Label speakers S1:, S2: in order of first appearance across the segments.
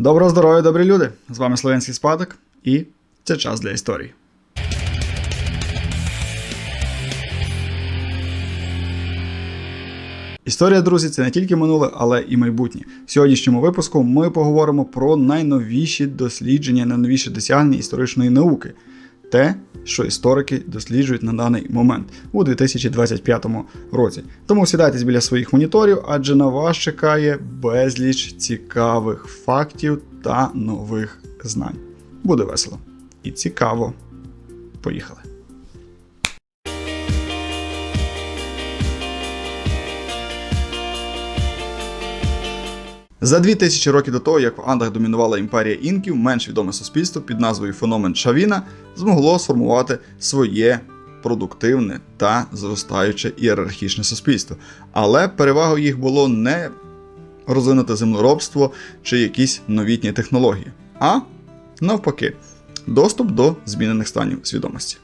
S1: Доброго здоров'я, добрі люди! З вами Словенський Спадок, і це час для історії. Історія, друзі, це не тільки минуле, але і майбутнє. В сьогоднішньому випуску ми поговоримо про найновіші дослідження, найновіші досягнення історичної науки. Те, що історики досліджують на даний момент у 2025 році. Тому сідайтесь біля своїх моніторів, адже на вас чекає безліч цікавих фактів та нових знань. Буде весело і цікаво. Поїхали! За 2000 років до того, як в Андах домінувала імперія інків, менш відоме суспільство під назвою Феномен Чавіна змогло сформувати своє продуктивне та зростаюче ієрархічне суспільство. Але перевагою їх було не розвинуте землеробство чи якісь новітні технології, а навпаки, доступ до змінених станів свідомості.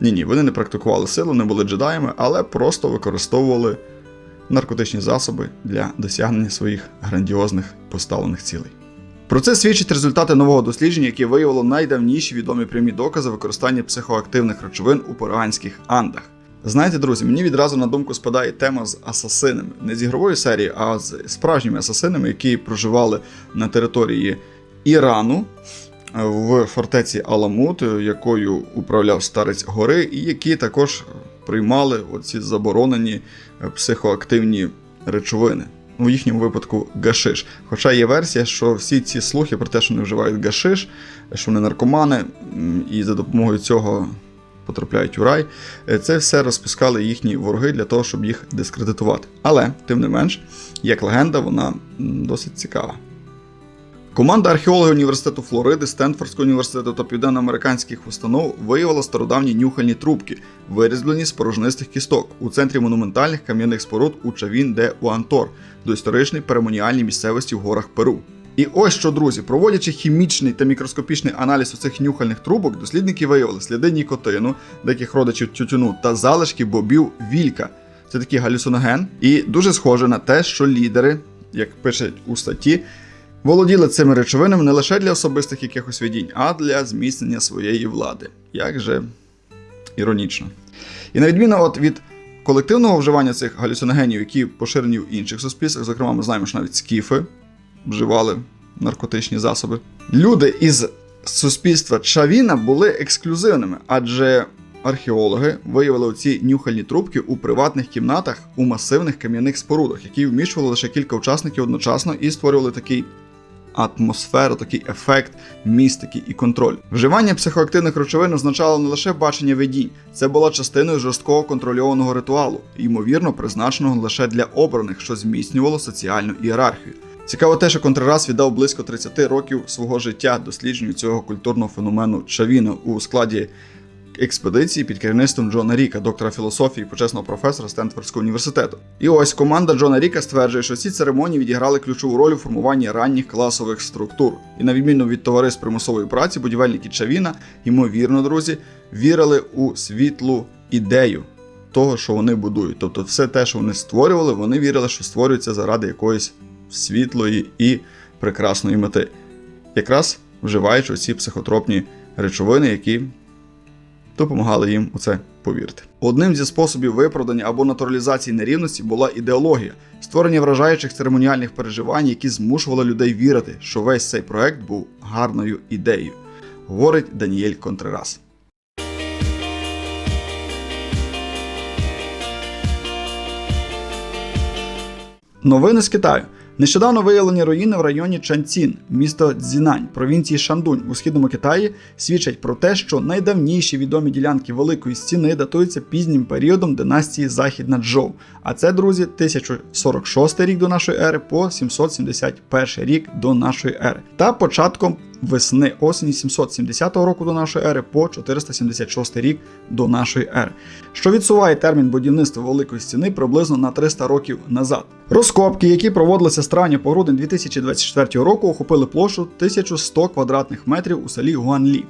S1: Ні, ні, вони не практикували силу, не були джедаями, але просто використовували наркотичні засоби для досягнення своїх грандіозних поставлених цілей. Про це свідчать результати нового дослідження, яке виявило найдавніші відомі прямі докази використання психоактивних речовин у перуанських андах. Знаєте, друзі, мені відразу на думку спадає тема з асасинами, не з ігрової серії, а з справжніми асасинами, які проживали на території Ірану в фортеці Аламут, якою управляв старець гори, і які також приймали оці заборонені е, психоактивні речовини. У їхньому випадку гашиш. Хоча є версія, що всі ці слухи про те, що вони вживають гашиш, що вони наркомани, і за допомогою цього потрапляють у рай, е, це все розпускали їхні вороги для того, щоб їх дискредитувати. Але, тим не менш, як легенда, вона досить цікава. Команда археологів університету Флориди, Стенфордського університету та південноамериканських установ виявила стародавні нюхальні трубки, вирізблені з порожнистих кісток у центрі монументальних кам'яних споруд у Чавін де Уантор, доісторичній перемоніальній місцевості в горах Перу. І ось що, друзі, проводячи хімічний та мікроскопічний аналіз цих нюхальних трубок, дослідники виявили сліди нікотину, деяких родичів тютюну та залишки бобів вілька. Це такий галюциноген, і дуже схоже на те, що лідери, як пишуть у статті, володіли цими речовинами не лише для особистих якихось видінь, а для зміцнення своєї влади. Як же іронічно. І на відміну от від колективного вживання цих галюциногенів, які поширені в інших суспільствах, зокрема, ми знаємо, що навіть скіфи вживали наркотичні засоби. Люди із суспільства Чавіна були ексклюзивними, адже археологи виявили оці нюхальні трубки у приватних кімнатах у масивних кам'яних спорудах, які вміщували лише кілька учасників одночасно і створювали такий атмосферу, такий ефект містики і контроль. Вживання психоактивних речовин означало не лише бачення видінь, це була частиною жорсткого контрольованого ритуалу, ймовірно, призначеного лише для обраних, що зміцнювало соціальну ієрархію. Цікаво те, що Контрарас віддав близько 30 років свого життя дослідженню цього культурного феномену Чавіна у складі експедиції під керівництвом Джона Ріка, доктора філософії, почесного професора Стенфордського університету. І ось команда Джона Ріка стверджує, що ці церемонії відіграли ключову роль у формуванні ранніх класових структур. І на відміну від товариств примусової праці, будівельники Чавіна, ймовірно, друзі, вірили у світлу ідею. Того, що вони будують. Тобто, все те, що вони створювали, вони вірили, що створюється заради якоїсь світлої і прекрасної мети. Якраз вживаючи ці психотропні речовини, які допомагали їм у це повірити. Одним зі способів виправдання або натуралізації нерівності була ідеологія, створення вражаючих церемоніальних переживань, які змушували людей вірити, що весь цей проект був гарною ідеєю, говорить Даніель Контрерас. Новини з Китаю. Нещодавно виявлені руїни в районі Чанцін, місто Цзінань, провінції Шандунь у східному Китаї, свідчать про те, що найдавніші відомі ділянки Великої стіни датуються пізнім періодом династії Західна Джоу. А це, друзі, 1046 рік до нашої ери по 771 рік до нашої ери. Та початком весни осені 770 року до нашої ери по 476 рік до нашої ери, що відсуває термін будівництва Великої стіни приблизно на 300 років назад. Розкопки, які проводилися з травня по грудень 2024 року, охопили площу 1100 квадратних метрів у селі Гуанлі.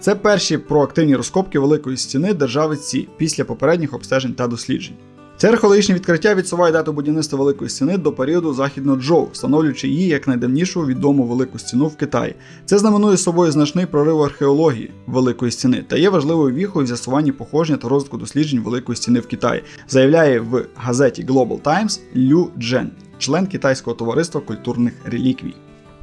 S1: Це перші проактивні розкопки Великої стіни держави Ці після попередніх обстежень та досліджень. Це археологічне відкриття відсуває дату будівництва Великої стіни до періоду західного Джоу, встановлюючи її як найдавнішу відому велику стіну в Китаї. Це знаменує собою значний прорив археології Великої стіни та є важливою віхою в з'ясуванні походження та розвитку досліджень Великої стіни в Китаї, заявляє в газеті Global Times Лю Джен, член китайського товариства культурних реліквій.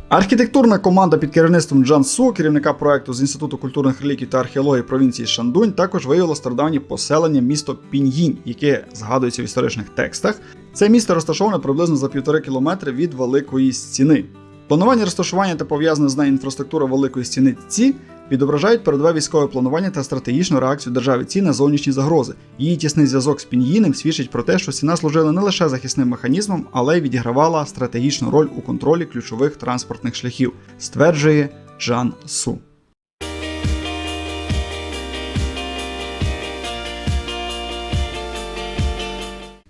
S1: Архітектурна команда під керівництвом Джан Су, керівника проекту з Інституту культурних реліквій та археології провінції Шандунь, також виявила стародавнє поселення місто Піньїнь, яке згадується в історичних текстах. Це місто розташоване приблизно за півтори кілометри від Великої стіни. Планування розташування та пов'язана з нею інфраструктура Великої стіни ці відображають передове військове планування та стратегічну реакцію держави ці на зовнішні загрози. Її тісний зв'язок з пін'їним свідчить про те, що стіна служила не лише захисним механізмом, але й відігравала стратегічну роль у контролі ключових транспортних шляхів, стверджує Джан Су.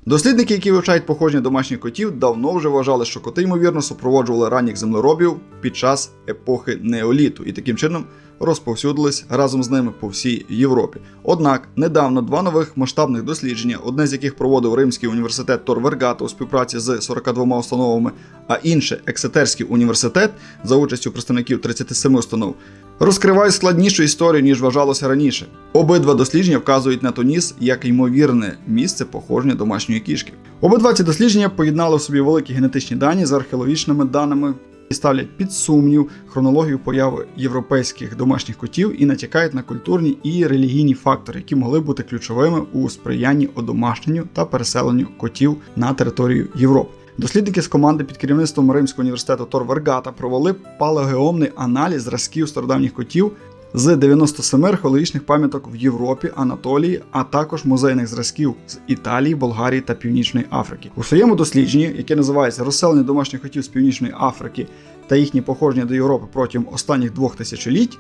S1: Дослідники, які вивчають походження домашніх котів, давно вже вважали, що коти, ймовірно, супроводжували ранніх землеробів під час епохи неоліту і таким чином розповсюдились разом з ними по всій Європі. Однак недавно два нових масштабних дослідження, одне з яких проводив Римський університет Тор Вергата у співпраці з 42 установами, а інше Ексетерський університет за участю представників 37 установ, розкривають складнішу історію, ніж вважалося раніше. Обидва дослідження вказують на Тоніс як ймовірне місце походження домашньої кішки. Обидва ці дослідження поєднали в собі великі генетичні дані з археологічними даними і ставлять під сумнів хронологію появи європейських домашніх котів і натякають на культурні і релігійні фактори, які могли бути ключовими у сприянні одомашненню та переселенню котів на територію Європи. Дослідники з команди під керівництвом Римського університету Тор Вергата провели палеогеомний аналіз зразків стародавніх котів з 97 археологічних пам'яток в Європі, Анатолії, а також музейних зразків з Італії, Болгарії та Північної Африки. У своєму дослідженні, яке називається Розселення домашніх котів з Північної Африки та їхнє походження до Європи протягом останніх двох тисячоліть,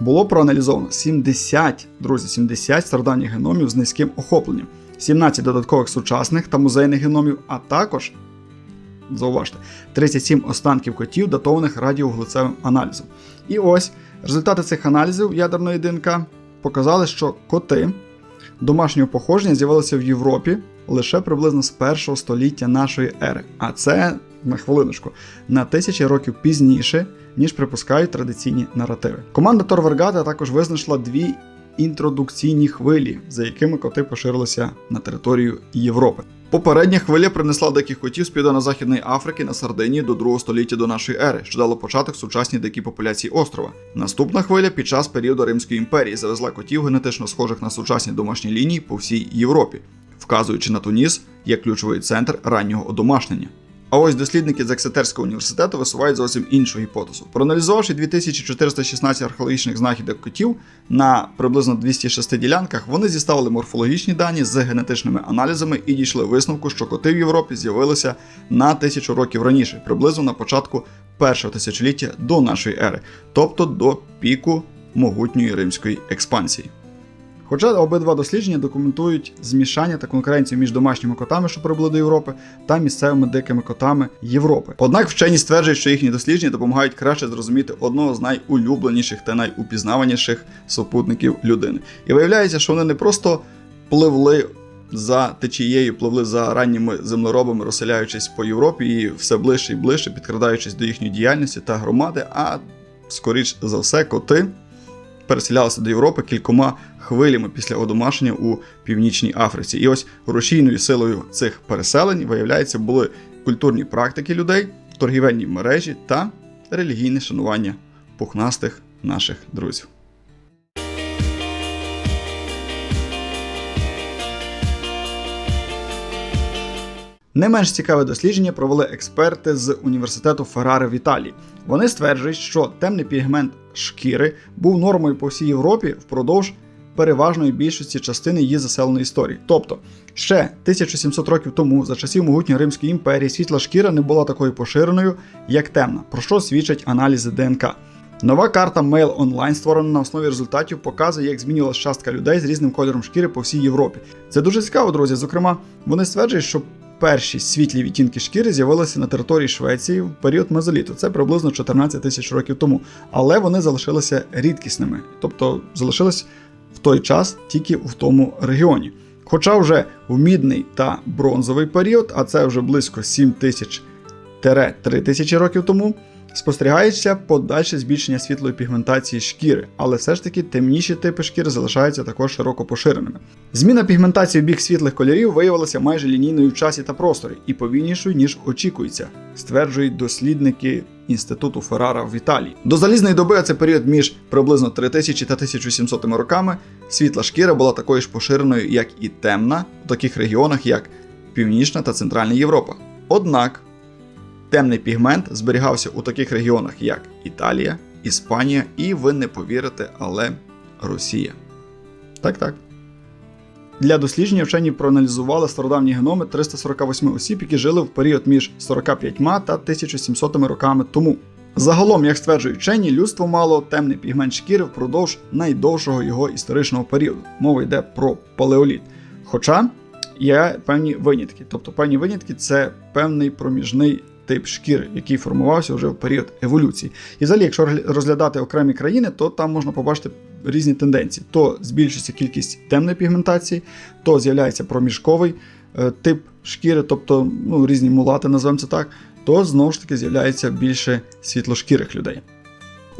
S1: було проаналізовано 70, друзі, 70 стародавніх геномів з низьким охопленням, 17 додаткових сучасних та музейних геномів, а також зауважте, 37 останків котів, датованих радіоглицевим аналізом. І ось результати цих аналізів ядерної ДНК показали, що коти домашнього походження з'явилися в Європі лише приблизно з першого століття нашої ери. А це на хвилиночку на тисячі років пізніше, ніж припускають традиційні наративи. Команда Тор Вергата також визначила дві інтродукційні хвилі, за якими коти поширилися на територію Європи. Попередня хвиля принесла диких котів з південно-західної Африки на Сардинії до 2 століття до нашої ери, що дало початок сучасній дикій популяції острова. Наступна хвиля під час періоду Римської імперії завезла котів генетично схожих на сучасні домашні лінії по всій Європі, вказуючи на Туніс як ключовий центр раннього одомашнення. А ось дослідники з Ексетерського університету висувають зовсім іншу гіпотезу. Проаналізувавши 2416 археологічних знахідок котів на приблизно 206 ділянках, вони зіставили морфологічні дані з генетичними аналізами і дійшли висновку, що коти в Європі з'явилися на тисячу років раніше, приблизно на початку першого тисячоліття до нашої ери, тобто до піку могутньої римської експансії. Хоча обидва дослідження документують змішання та конкуренцію між домашніми котами, що прибули до Європи, та місцевими дикими котами Європи. Однак вчені стверджують, що їхні дослідження допомагають краще зрозуміти одного з найулюбленіших та найупізнаваніших супутників людини. І виявляється, що вони не просто пливли. За течією пливли за ранніми землеробами, розселяючись по Європі і все ближче і ближче, підкрадаючись до їхньої діяльності та громади. А скоріш за все, коти переселялися до Європи кількома хвилями після одомашення у Північній Африці. І ось рушійною силою цих переселень, виявляється, були культурні практики людей, торгівельні мережі та релігійне шанування пухнастих наших друзів. Не менш цікаве дослідження провели експерти з університету Феррари в Італії. Вони стверджують, що темний пігмент шкіри був нормою по всій Європі впродовж переважної більшості частини її заселеної історії. Тобто, ще 1700 років тому, за часів могутньої Римської імперії, світла шкіра не була такою поширеною, як темна, про що свідчать аналізи ДНК. Нова карта Mail Online, створена на основі результатів, показує, як змінювалася частка людей з різним кольором шкіри по всій Європі. Це дуже цікаво, друзі. Зокрема, вони стверджують, що перші світлі відтінки шкіри з'явилися на території Швеції в період мезоліту. Це приблизно 14 тисяч років тому. Але вони залишилися рідкісними, тобто залишились в той час тільки в тому регіоні. Хоча вже в мідний та бронзовий період, а це вже близько 7 тисяч 3 тисячі років тому, спостерігається подальше збільшення світлої пігментації шкіри, але все ж таки темніші типи шкіри залишаються також широко поширеними. Зміна пігментації в бік світлих кольорів виявилася майже лінійною в часі та просторі і повільнішою, ніж очікується, стверджують дослідники інституту Феррара в Італії. До залізної доби, це період між приблизно 3000 та 1700 роками, світла шкіра була такою ж поширеною, як і темна, у таких регіонах, як Північна та Центральна Європа. Однак темний пігмент зберігався у таких регіонах, як Італія, Іспанія і ви не повірите, але Росія. Так, так. Для дослідження вчені проаналізували стародавні геноми 348 осіб, які жили в період між 45 та 1700 роками тому. Загалом, як стверджують вчені, людство мало темний пігмент шкіри впродовж найдовшого його історичного періоду. Мова йде про палеоліт. Хоча є певні винятки. Тобто певні винятки це певний проміжний тип шкіри, який формувався вже в період еволюції. І взагалі, якщо розглядати окремі країни, то там можна побачити різні тенденції: то збільшується кількість темної пігментації, то з'являється проміжковий е, тип шкіри, тобто ну, різні мулати, називаємо це так, то знову ж таки з'являється більше світлошкірих людей.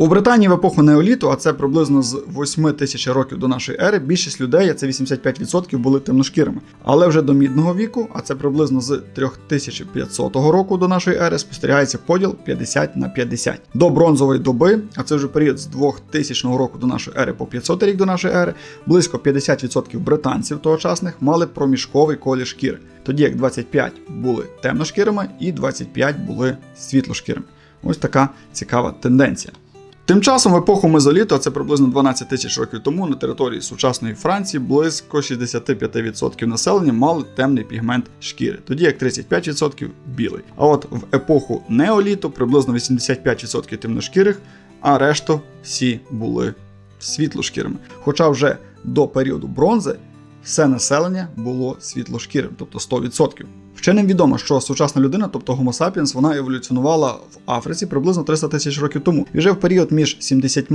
S1: У Британії в епоху неоліту, а це приблизно з 8 тисяч років до нашої ери, більшість людей, а це 85%, були темношкірими. Але вже до мідного віку, а це приблизно з 3500 року до нашої ери, спостерігається поділ 50 на 50. До бронзової доби, а це вже період з 2000 року до нашої ери по 500 рік до нашої ери, близько 50% британців тогочасних мали проміжковий колір шкіри, тоді як 25 були темношкірими і 25 були світлошкірими. Ось така цікава тенденція. Тим часом в епоху мезоліту, це приблизно 12 тисяч років тому, на території сучасної Франції близько 65% населення мали темний пігмент шкіри, тоді як 35% білий. А от в епоху неоліту приблизно 85% темношкірих, а решту всі були світлошкірими. Хоча вже до періоду бронзи все населення було світлошкірим, тобто 100%. Вченим відомо, що сучасна людина, тобто Homo sapiens, вона еволюціонувала в Африці приблизно 300 тисяч років тому. І вже в період між 70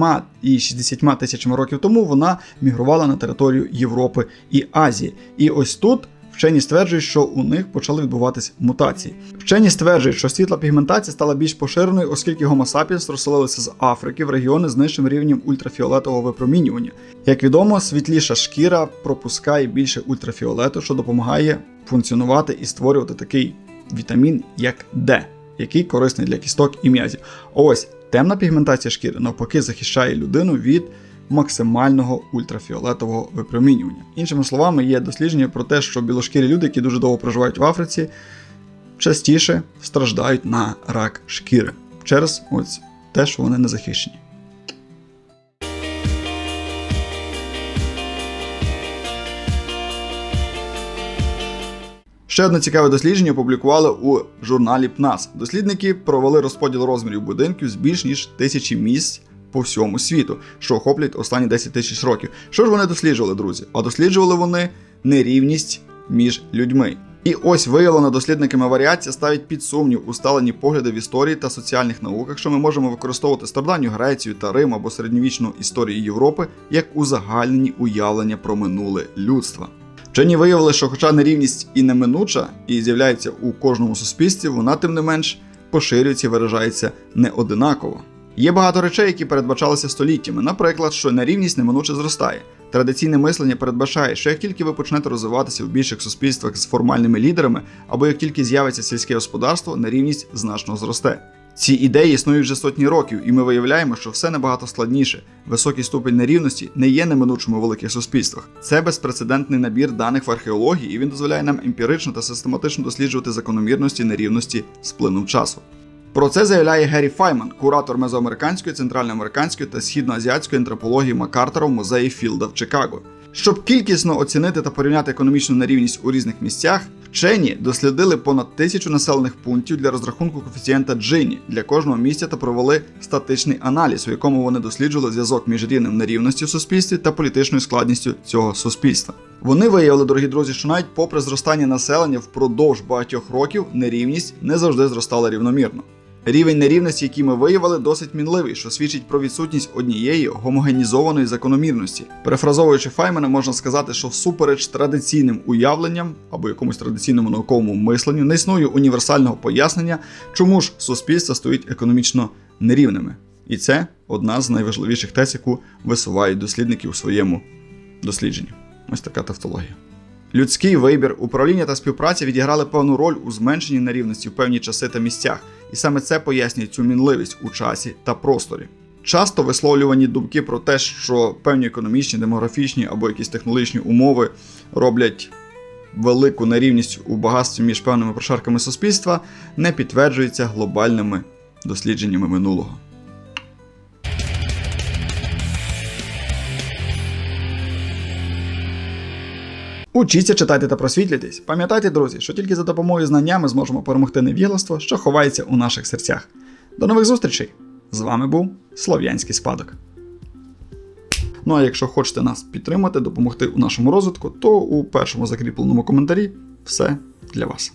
S1: і 60 тисячами років тому вона мігрувала на територію Європи і Азії. І ось тут. Вчені стверджують, що у них почали відбуватись мутації. Вчені стверджують, що світла пігментація стала більш поширеною, оскільки Homo sapiens розселилися з Африки в регіони з нижчим рівнем ультрафіолетового випромінювання. Як відомо, світліша шкіра пропускає більше ультрафіолету, що допомагає функціонувати і створювати такий вітамін, як D, який корисний для кісток і м'язів. Ось темна пігментація шкіри навпаки захищає людину від максимального ультрафіолетового випромінювання. Іншими словами, є дослідження про те, що білошкірі люди, які дуже довго проживають в Африці, частіше страждають на рак шкіри через ось те, що вони не захищені. Ще одне цікаве дослідження опублікували у журналі ПНАС. Дослідники провели розподіл розмірів будинків з більш ніж тисячі місць по всьому світу, що охоплюють останні 10 тисяч років. Що ж вони досліджували, друзі? А досліджували вони нерівність між людьми. І ось виявлена дослідниками варіація ставить під сумнів усталені погляди в історії та соціальних науках, що ми можемо використовувати стародавню Грецію та Рим або середньовічну історію Європи як узагальнені уявлення про минуле людства. Вчені виявили, що, хоча нерівність і неминуча, і з'являється у кожному суспільстві, вона тим не менш поширюється і виражається неодинаково. Є багато речей, які передбачалися століттями, наприклад, що нерівність неминуче зростає. Традиційне мислення передбачає, що як тільки ви почнете розвиватися в більших суспільствах з формальними лідерами, або як тільки з'явиться сільське господарство, нерівність значно зросте. Ці ідеї існують вже сотні років, і ми виявляємо, що все набагато складніше. Високий ступень нерівності не є неминучим у великих суспільствах. Це безпрецедентний набір даних в археології, і він дозволяє нам емпірично та систематично досліджувати закономірності нерівності з плином часу. Про це заявляє Геррі Файман, куратор мезоамериканської, центральноамериканської та східноазіатської антропології Макартера в музеї Філда в Чикаго. Щоб кількісно оцінити та порівняти економічну нерівність у різних місцях, вчені дослідили понад тисячу населених пунктів для розрахунку коефіцієнта Джині для кожного місця та провели статичний аналіз, у якому вони досліджували зв'язок між рівнем нерівності в суспільстві та політичною складністю цього суспільства. Вони виявили, дорогі друзі, що навіть попри зростання населення впродовж багатьох років нерівність не завжди зростала рівномірно. Рівень нерівності, який ми виявили, досить мінливий, що свідчить про відсутність однієї гомогенізованої закономірності. Перефразовуючи Файмена, можна сказати, що всупереч традиційним уявленням або якомусь традиційному науковому мисленню не існує універсального пояснення, чому ж суспільства стають економічно нерівними. І це одна з найважливіших тез, яку висувають дослідники у своєму дослідженні. Ось така тавтологія. Людський вибір, управління та співпраця відіграли певну роль у зменшенні нерівності в певні часи та місцях, і саме це пояснює цю мінливість у часі та просторі. Часто висловлювані думки про те, що певні економічні, демографічні або якісь технологічні умови роблять велику нерівність у багатстві між певними прошарками суспільства, не підтверджуються глобальними дослідженнями минулого. Учіться, читайте та просвітлюйтесь. Пам'ятайте, друзі, що тільки за допомогою знання ми зможемо перемогти невігластво, що ховається у наших серцях. До нових зустрічей! З вами був Слов'янський спадок. Ну а якщо хочете нас підтримати, допомогти у нашому розвитку, то у першому закріпленому коментарі все для вас.